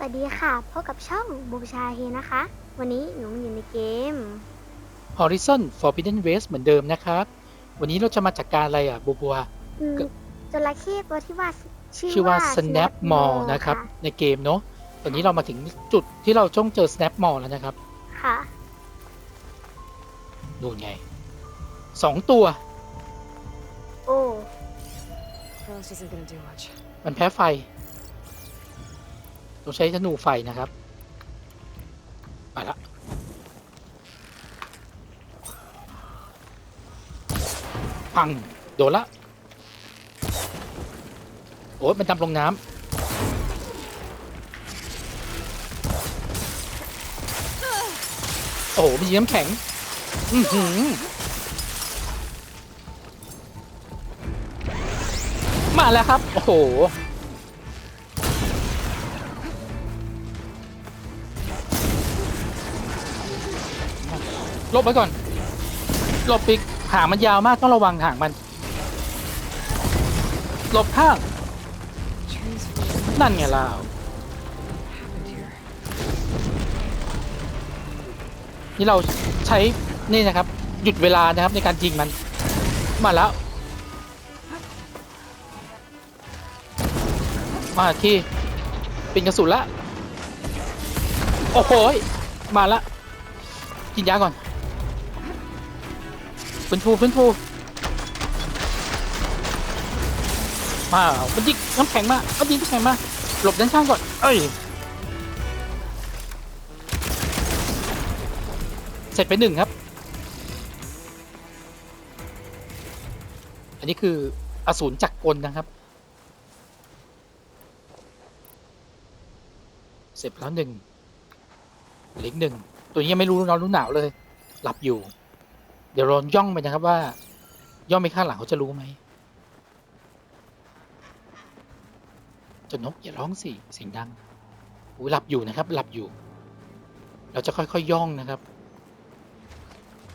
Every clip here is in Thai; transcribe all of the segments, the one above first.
สวัสดีค่ะพบกับช่องบูชาเฮนะคะ วันนี้หนูมาอยู่ในเกม Horizon Forbidden West เหมือนเดิมนะครับ วันนี้เราจะมาจัดการอะไรอะบัวบัวอืมก็จระเข้ตัวที่ว่าชื่อชื่อว่าว่า Snap Mall นะครับ ในเกมเนาะตอนนี้เรามาถึงจุดที่เราจ้องเจอ Snap Mall แล้วนะครับ ค่ะดูไงสองตัว โอ้ Frost isn't gonna do much. มันแพ้ไฟ ต้องใช้ธนูไฟนะครับไปละพัง โดนละ โอ้ยมันดำลงน้ำ โอ้โหมีน้ำแข็ง อือหือมาแล้วครับ โอ้โห ลบไว้ก่อนหลบปีกหางมันยาวมากต้องระวังหางมันหลบข้างนั่นไงล่ะนี่เราใช้นี่นะครับ หยุดเวลานะครับในการยิงมัน มาแล้ว มาที่เป็นกระสุนละ โอ้โหมาละ กินยาก่อน ฟื้นฟูฟื้นฟูมามันยิงน้ำแข็งมาเอายิงน้ำแข็งมาหลบด้านข้างก่อน เอ้ย เสร็จไปหนึ่งครับ อันนี้คืออสูรจักรกลนะครับ เสร็จแล้วหนึ่งเหล็กหนึ่ง ตัวนี้ยังไม่รู้ร้อนรู้หนาวเลย หลับอยู่ เดี๋ยวเรอนย่องไปนะครับว่า ย่องไปข้างหลังเขาจะรู้ไหมจานกอย่าร้องสิเสียงดังอุ้ยหลับอยู่นะครับ หลับอยู่ เราจะค่อยๆย่องนะครับ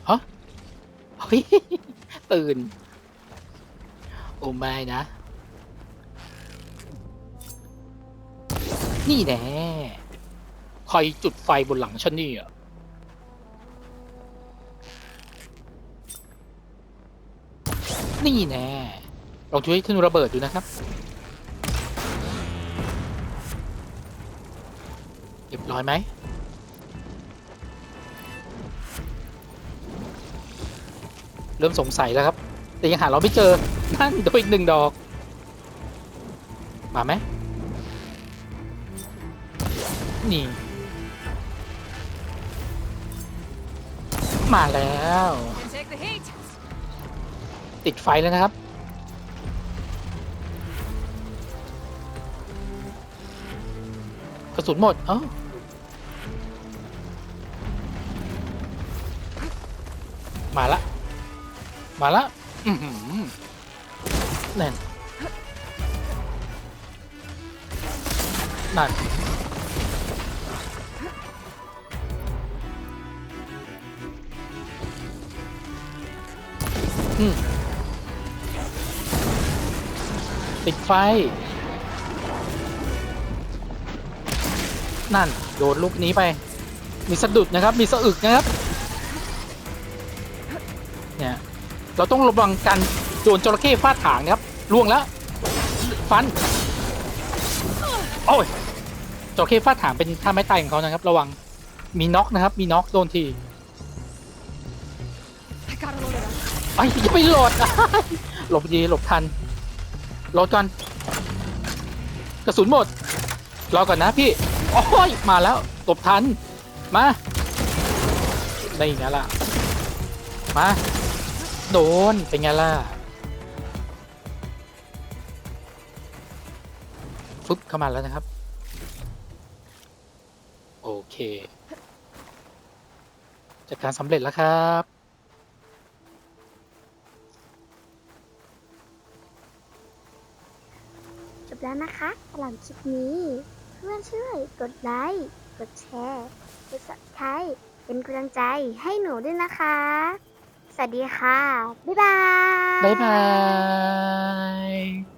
ฮะเฮ้ยตื่น โอ้ไม่นะ นี่แน่ใครจุดไฟบนหลังฉันนี่อะ นี่แน่ลองช่วยธนูระเบิดดูนะครับเรียบร้อยไหมเริ่มสงสัยแล้วครับ แต่ยังหาเราไม่เจอ นั่นโดนอีกหนึ่งดอก มาไหมนี่มาแล้ว ติดไฟแล้วนะครับ กระสุนหมด เอ้ามาละ มาละอือหือนั่น นั่น อืม ปิดไฟ นั่น โดนลูกนี้ไป มีสะดุดนะครับ มีสะอึกนะครับ เนี่ย เราต้องระวังกันโดนจระเข้ฟาดถางนะครับล่วงแล้ว ฟัน โอ้ยจระเข้ฟาดถางเป็นท่าไม้ตายของเขานะครับ ระวัง มีน็อกนะครับ มีน็อกโดนที I gotta load it up. ไอ้ยอย่าไปโหลดหลบดีหลบทัน รอก่อนกระสุนหมด รอก่อนนะพี่ โอ้ย มาแล้วหลบทัน มา ได้ไงล่ะ มา โดน เป็นไงล่ะฟึบเข้ามาแล้วนะครับ โอเค จัดการสำเร็จแล้วครับ แล้วนะคะสำหรับคลิปนี้ เพื่อนช่วยกดไลค์กดแชร์กดสับสไครเป็นกำลังใจให้หนูด้วยนะคะ สวัสดีค่ะ บ๊ายบาย บ๊ายบาย